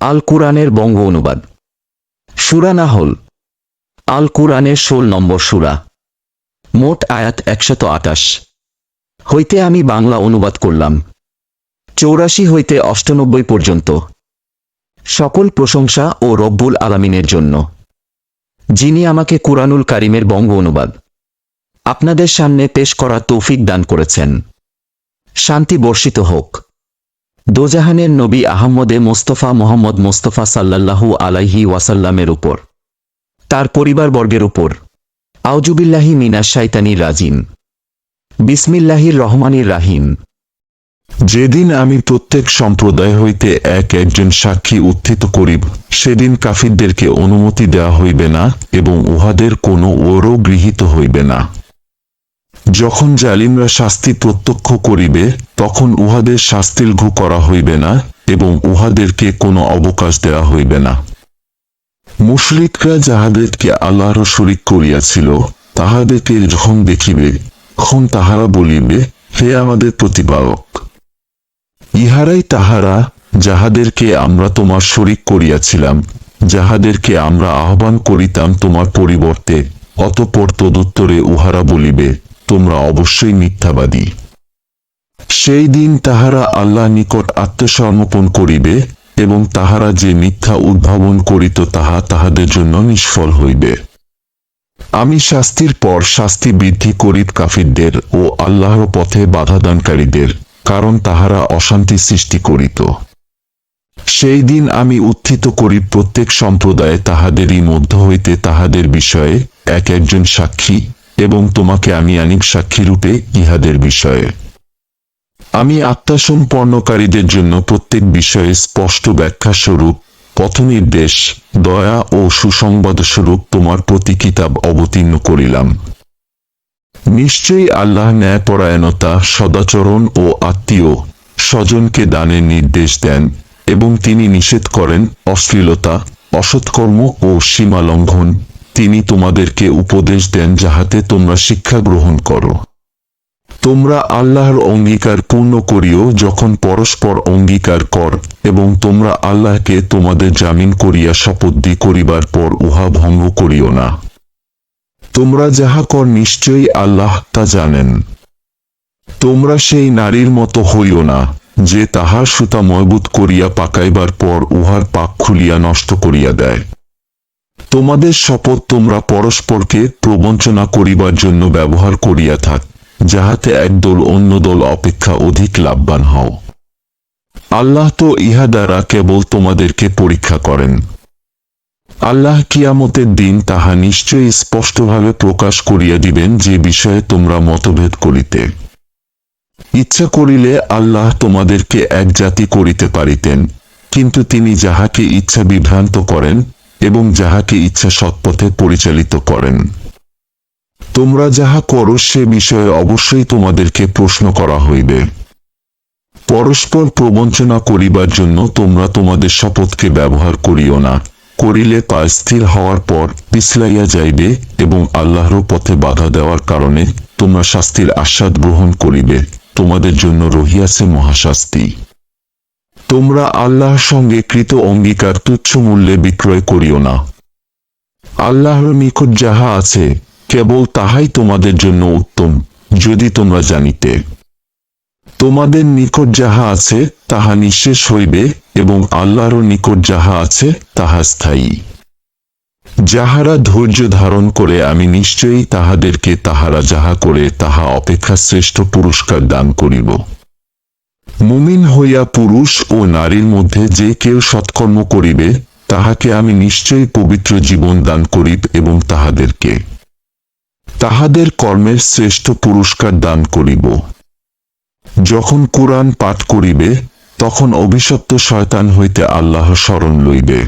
আল কুরআনের বঙ্গ অনুবাদ। সুরা নাহল। আল কুরআনের ষোল নম্বর সুরা। মোট আয়াত একশত আটাশ হইতে আমি বাংলা অনুবাদ করলাম। চৌরাশি হইতে অষ্টানব্বই পর্যন্ত। সকল প্রশংসা ও রব্বুল আলামিনের জন্য। যিনি আমাকে কুরআনুল কারিমের বঙ্গ অনুবাদ। আপনাদের সামনে পেশ করা তৌফিক দান করেছেন। শান্তি বর্ষিত হোক। দোজাহানের নবী আহম্মদে মোস্তফা মোহাম্মদ মোস্তফা সাল্লাল্লাহু আলাইহি ওয়াসাল্লামের উপর, তার পরিবারবর্গের উপর। আউজুবিল্লাহি মিনাশ শাইতানির রাজিম। বিসমিল্লাহির রহমানির রাহিম। যেদিন আমি প্রত্যেক সম্প্রদায় হইতে এক একজন সাক্ষী উত্থিত করিব, সেদিন কাফিরদেরকে অনুমতি দেওয়া হইবে না এবং উহাদের কোনো ওরও গৃহীত হইবে না। যখন জালিমরা শাস্তি প্রত্যক্ষ করিবে, তখন উহাদের শাস্তির ঘু করা হইবে না এবং উহাদেরকে কোনো অবকাশ দেওয়া হইবে না। মুশরিকরা যাহাদেরকে আল্লাহর শরিক করিয়াছিল, তাহাদেরকে যখন দেখিবে, তখন তাহারা বলিবে, হে আমাদের প্রতিপালক, ইহারাই তাহারা যাহাদেরকে আমরা তোমার শরিক করিয়াছিলাম, যাহাদেরকে আমরা আহ্বান করিতাম তোমার পরিবর্তে, অতপর তদুত্তরে উহারা বলিবে তোমরা অবশ্যই মিথ্যাবাদী। সেই দিন তাহারা আল্লাহ নিকট আত্মসমর্পণ করিবে এবং তাহারা যে মিথ্যা উদ্ভাবন করিত তাহা তাহাদের জন্য নিষ্ফল হইবে। আমি শাস্তির পর শাস্তি বৃদ্ধি করিব কাফিরদের ও আল্লাহর পথে বাধাদানকারীদের, কারণ তাহারা অশান্তি সৃষ্টি করিত। সেই দিন আমি উত্থিত করি প্রত্যেক সম্প্রদায়ে তাহাদেরই মধ্য হইতে তাহাদের বিষয়ে এক একজন সাক্ষী এবং তোমাকে আমি আনিক সাক্ষীরূপে ইহাদের বিষয়ে। আমি আত্মাসম্পন্নকারীদের জন্য প্রত্যেক বিষয়ে স্পষ্ট ব্যাখ্যা স্বরূপ পথনির্দেশ, দয়া ও সুসংবাদ স্বরূপ তোমার প্রতি কিতাব অবতীর্ণ করিলাম। নিশ্চয়ই আল্লাহ ন্যায়পরায়ণতা, সদাচরণ ও আত্মীয় স্বজনকে দানের নির্দেশ দেন এবং তিনি নিষেধ করেন অশ্লীলতা, অসৎকর্ম ও সীমালঙ্ঘন তিনি তোমাদেরকে উপদেশ দেন যাহাতে তোমরা শিক্ষা গ্রহণ করো। তোমরা আল্লাহর অঙ্গীকার পূর্ণ করিও যখন পরস্পর অঙ্গীকার কর, এবং তোমরা আল্লাহকে তোমাদের জামিন করিয়া শপথ করিবার পর উহা ভঙ্গ করিও না। তোমরা যাহা কর নিশ্চয়ই আল্লাহ তা জানেন। তোমরা সেই নারীর মতো হইও না, যে তাহার সুতা ময়বুত করিয়া পাকাইবার পর উহার পাক খুলিয়া নষ্ট করিয়া দেয়। তোমাদের শপথ তোমরা পরস্পরকে প্রবঞ্চনা করিবার জন্য ব্যবহার করিয়া থাক, যাহাতে একদল অন্য দল অপেক্ষা অধিক লাভবান হও। আল্লাহ তো ইহা দ্বারা কেবল তোমাদেরকে পরীক্ষা করেন। আল্লাহ কিয়ামতের দিন তাহা নিশ্চয়ই স্পষ্টভাবে প্রকাশ করিয়া দিবেন যে বিষয়ে তোমরা মতভেদ করিতে। ইচ্ছা করিলে আল্লাহ তোমাদেরকে এক জাতি করিতে পারিতেন, কিন্তু তিনি যাহাকে ইচ্ছা বিভ্রান্ত করেন এবং যাহাকে ইচ্ছা সৎপথে পরিচালিত করেন। তোমরা যাহা করো সে বিষয়ে অবশ্যই তোমাদেরকে প্রশ্ন করা হইবে। পরস্পর প্রবঞ্চনা করিবার জন্য তোমরা তোমাদের শপথকে ব্যবহার করিও না। করিলে পা স্থির হওয়ার পর পিছলাইয়া যাইবে এবং আল্লাহর পথে বাধা দেওয়ার কারণে তোমরা শাস্তির আস্বাদ গ্রহণ করিবে। তোমাদের জন্য রহিয়াছে মহাশাস্তি। তোমরা আল্লাহর সঙ্গে কৃত অঙ্গীকার তুচ্ছ মূল্যে বিক্রয় করিও না। আল্লাহর নিকট যাহা আছে, কেবল তাহাই তোমাদের জন্য উত্তম, যদি তোমরা জানিতে। তোমাদের নিকট যাহা আছে, তাহা নিঃশেষ হইবে এবং আল্লাহর নিকট যাহা আছে, তাহা স্থায়ী। যাহারা ধৈর্য ধারণ করে, আমি নিশ্চয়ই তাহাদেরকে তাহারা যাহা করে, তাহা অপেক্ষা শ্রেষ্ঠ পুরস্কার দান করিব। মুমিন হইয়া পুরুষ ও নারীর মধ্যে যে কেউ সৎকর্ম করিবে, তাহাকে আমি নিশ্চয়ই পবিত্র জীবন দান করিব এবং তাহাদেরকে তাহাদের কর্মের শ্রেষ্ঠ পুরস্কার দান করিব। যখন কোরআন পাঠ করিবে, তখন অভিশপ্ত শয়তান হইতে আল্লাহ স্মরণ লইবে।